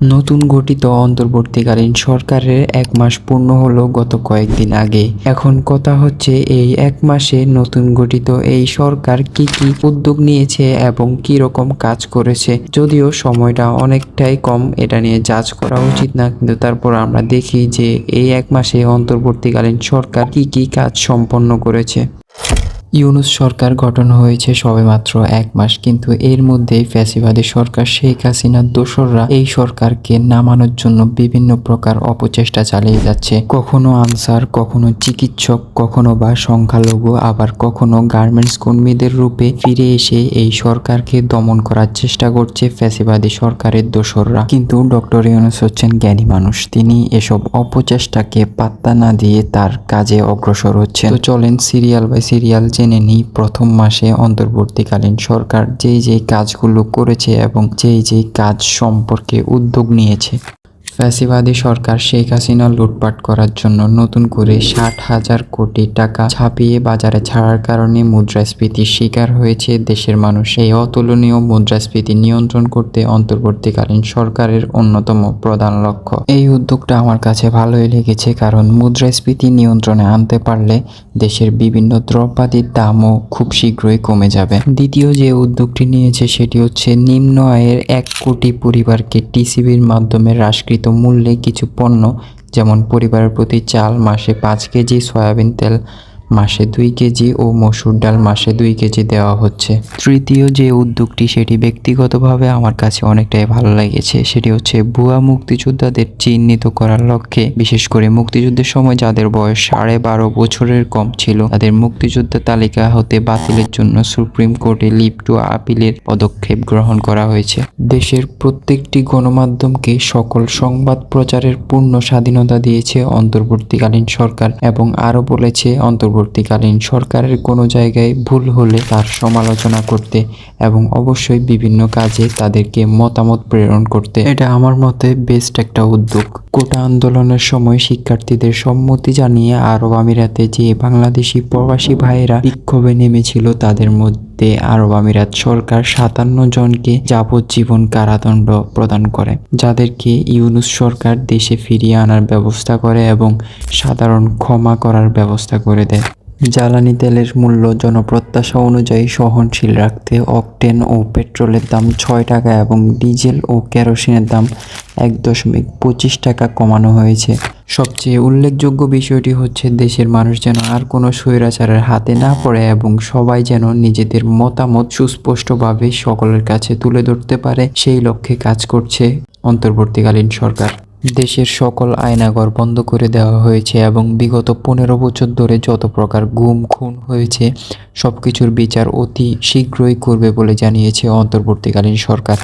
নতুন গঠিত অন্তর্বর্তীকালীন সরকারের এক মাস পূর্ণ হলো গত কয়েকদিন আগে। এখন কথা হচ্ছে এই এক মাসে নতুন গঠিত এই সরকার কি কি উদ্যোগ নিয়েছে এবং কি রকম কাজ করেছে, যদিও সময়টা অনেকটাই কম এটা নিয়ে জাজ করা উচিত না, কিন্তু তারপর আমরা দেখি যে এই এক মাসে অন্তর্বর্তীকালীন সরকার কি কি কাজ সম্পন্ন করেছে। ইউনুস সরকার গঠন হয়েছে সবেমাত্র এক মাস, কিন্তু এর মধ্যেই ফ্যাসিবাদী সরকার শেখ হাসিনার দোসররা এই সরকারকে নামানোর জন্য বিভিন্ন প্রকার অপচেষ্টা চালিয়ে যাচ্ছে। কখনো আনসার, কখনো চিকিৎসক, কখনো বা সংখ্যালঘু, আবার কখনো গার্মেন্টস কর্মীদের রূপে ফিরে এসে এই সরকারকে দমন করার চেষ্টা করছে ফ্যাসিবাদী সরকারের দোসররা। কিন্তু ডক্টর ইউনুস হচ্ছেন জ্ঞানী মানুষ। তিনি এসব অপচেষ্টাকে পাত্তা না দিয়ে তার কাজে অগ্রসর হচ্ছেন। তো চলেন সিরিয়াল বাই সিরিয়াল জেনে নিই, প্রথম মাসে অন্তর্বর্তীকালীন সরকার যেই যেই কাজগুলো করেছে এবং যেই যেই কাজ সম্পর্কে উদ্যোগ নিয়েছে। ফ্যাসিবাদী সরকার শেখ হাসিনা লুটপাট করার জন্য নতুন করে ষাট হাজার কোটি টাকা ছাপিয়ে বাজারে ছাড়ার কারণে মুদ্রাস্ফীতির শিকার হয়েছে দেশের মানুষ। এই অতুলনীয় মুদ্রাস্ফীতি নিয়ন্ত্রণ করতে অন্তর্বর্তীকালীন সরকারের অন্যতম প্রধান লক্ষ্য। এই উদ্যোগটা আমার কাছে ভালোই লেগেছে কারণ মুদ্রাস্ফীতি নিয়ন্ত্রণে আনতে পারলে দেশের বিভিন্ন দ্রব্যাদির দামও খুব শীঘ্রই কমে যাবে। দ্বিতীয় যে উদ্যোগটি নিয়েছে সেটি হচ্ছে নিম্ন আয়ের এক কোটি পরিবারকে টিসিবির মাধ্যমে হ্রাসকৃত মূল্যে কিছু পণ্য যেমন পরিবারের প্রতি চাল মাসে পাঁচ কেজি সয়াবিন তেল মাসে দুই কেজি ও মসুর ডাল মাসে দুই কেজি দেওয়া হচ্ছে। তৃতীয় যে উদ্যোগটি সেটি ব্যক্তিগতভাবে আমার কাছে অনেকটাই ভালো লেগেছে, সেটি হচ্ছে ভুয়া মুক্তিযোদ্ধাদের চিহ্নিত করার লক্ষ্যে। বিশেষ করে মুক্তিযুদ্ধের সময় যাদের বয়স সাড়ে বারো বছরের কম ছিল, তাদের মুক্তিযোদ্ধা তালিকা হতে বাতিলের জন্য সুপ্রিম কোর্টে লিভ টু আপিলের পদক্ষেপ গ্রহণ করা হয়েছে। দেশের প্রত্যেকটি গণমাধ্যমকে সকল সংবাদ প্রচারের পূর্ণ স্বাধীনতা দিয়েছে অন্তর্বর্তীকালীন সরকার এবং আরও বলেছে অন্তর্বর্তীকালীন সরকারের কোনো জায়গায় ভুল হলে তার সমালোচনা করতে এবং অবশ্যই বিভিন্ন কাজে তাদেরকে মতামত প্রেরণ করতে। এটা আমার মতে বেস্ট একটা উদ্যোগ। কোটা আন্দোলনের সময় শিক্ষার্থীদের সম্মতি জানিয়ে আরব আমিরাতে যে বাংলাদেশি প্রবাসী ভাইয়েরা বিক্ষোভে নেমেছিল, তাদের মধ্যে আরব আমিরাত সরকার সাতান্ন জনকে যাবজ্জীবন কারাদণ্ড প্রদান করে, যাদেরকে ইউনুস সরকার দেশে ফিরিয়ে আনার ব্যবস্থা করে এবং সাধারণ ক্ষমা করার ব্যবস্থা করে দেয়। জ্বালানি তেলের মূল্য জনপ্রত্যাশা অনুযায়ী সহনশীল রাখতে অকটেন ও পেট্রোলের দাম ছয় টাকা এবং ডিজেল ও কেরোসিনের দাম এক দশমিক পঁচিশ টাকা কমানো হয়েছে। সবচেয়ে উল্লেখযোগ্য বিষয়টি হচ্ছে, দেশের মানুষ যেন আর কোনো স্বৈরাচারের হাতে না পড়ে এবং সবাই যেন নিজেদের মতামত সুস্পষ্টভাবে সকলের কাছে তুলে ধরতে পারে, সেই লক্ষ্যে কাজ করছে অন্তর্বর্তীকালীন সরকার। দেশের সকল আয়নাঘর বন্ধ করে দেওয়া হয়েছে এবং বিগত পনেরো বছর ধরে যত প্রকার গুম, খুন হয়েছে সব কিছুর বিচার অতি শীঘ্রই করবে বলে জানিয়েছে অন্তর্বর্তীকালীন সরকার।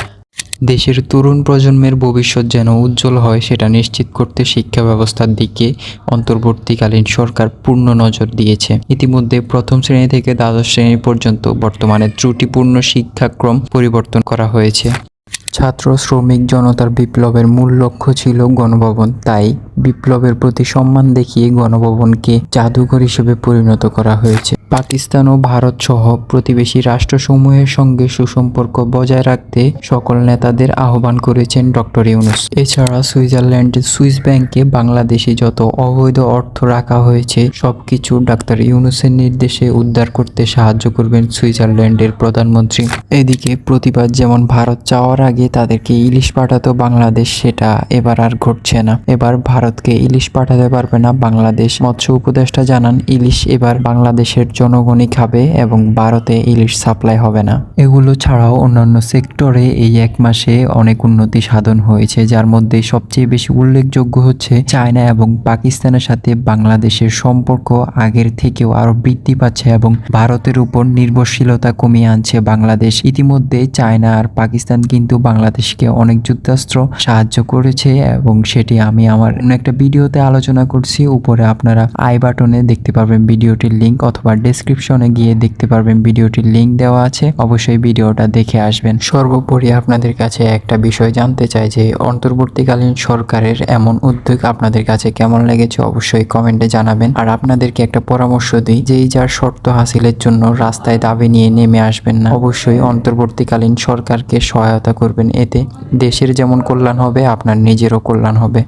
দেশের তরুণ প্রজন্মের ভবিষ্যৎ যেন উজ্জ্বল হয় সেটা নিশ্চিত করতে শিক্ষা ব্যবস্থার দিকে অন্তর্বর্তীকালীন সরকার পূর্ণ নজর দিয়েছে। ইতিমধ্যে প্রথম শ্রেণি থেকে দ্বাদশ শ্রেণি পর্যন্ত বর্তমানে ত্রুটিপূর্ণ শিক্ষাক্রম পরিবর্তন করা হয়েছে। ছাত্র, শ্রমিক জনতার বিপ্লবের মূল লক্ষ্য ছিল গণভবন। তাই বিপ্লবের প্রতি সম্মান দেখিয়ে গণভবনকে জাদুঘর হিসেবে পরিণত করা হয়েছে। পাকিস্তান ও ভারত সহ প্রতিবেশী রাষ্ট্রসমূহের সঙ্গে সুসম্পর্ক বজায় রাখতে সকল নেতাদের আহ্বান করেছেন ডক্টর ইউনুস। এছাড়া সুইজারল্যান্ডের সুইস ব্যাংকে বাংলাদেশে যত অবৈধ অর্থ রাখা হয়েছে, সবকিছু ডাক্তার ইউনুসের নির্দেশে উদ্ধার করতে সাহায্য করবেন সুইজারল্যান্ডের প্রধানমন্ত্রী। এদিকে প্রতিবাদ যেমন ভারত চাওয়ার আগে তাদেরকে ইলিশ পাঠাতো বাংলাদেশ, সেটা এবার আর ঘটছে না। এবার ভারতকে ইলিশ পাঠাতে পারবে না বাংলাদেশ। মৎস্য উপদেষ্টা জানান, ইলিশ এবার বাংলাদেশের জনগণই খাবে এবং ভারতে ইলিশ সাপ্লাই হবে না। এগুলো ছাড়াও অন্যান্য সেক্টরে এই এক মাসে অনেক উন্নতি সাধন হয়েছে, যার মধ্যে সবচেয়ে বেশি উল্লেখযোগ্য হচ্ছে চায়না এবং পাকিস্তানের সাথে বাংলাদেশের সম্পর্ক আগের থেকেও আরও বৃদ্ধি পাচ্ছে এবং ভারতের উপর নির্ভরশীলতা কমিয়ে আনছে বাংলাদেশ। ইতিমধ্যে চায়না আর পাকিস্তান কিন্তু বাংলাদেশকে অনেক যুদ্ধাস্ত্র সাহায্য করেছে এবং সেটি আমি আমার একটা ভিডিওতে আলোচনা করছি। উপরে আপনারা আই বাটনে দেখতে পারবেন ভিডিওটির লিঙ্ক অথবা ডেসক্রিপশনে গিয়ে দেখতে পারবেন ভিডিওটির লিংক দেওয়া আছে। অবশ্যই ভিডিওটা দেখে আসবেন। সর্বোপরি আপনাদের কাছে একটা বিষয় জানতে চাই যে, অন্তর্বর্তীকালীন সরকারের এমন উদ্যোগ আপনাদের কাছে কেমন লেগেছে অবশ্যই কমেন্টে জানাবেন। আর আপনাদেরকে একটা পরামর্শ দিই, যেই যার শর্ত হাসিলের জন্য রাস্তায় দাবি নিয়ে নেমে আসবেন না। অবশ্যই অন্তর্বর্তীকালীন সরকারকে সহায়তা করবেন। এতে দেশের যেমন কল্যাণ হবে, আপনার নিজেরও কল্যাণ হবে।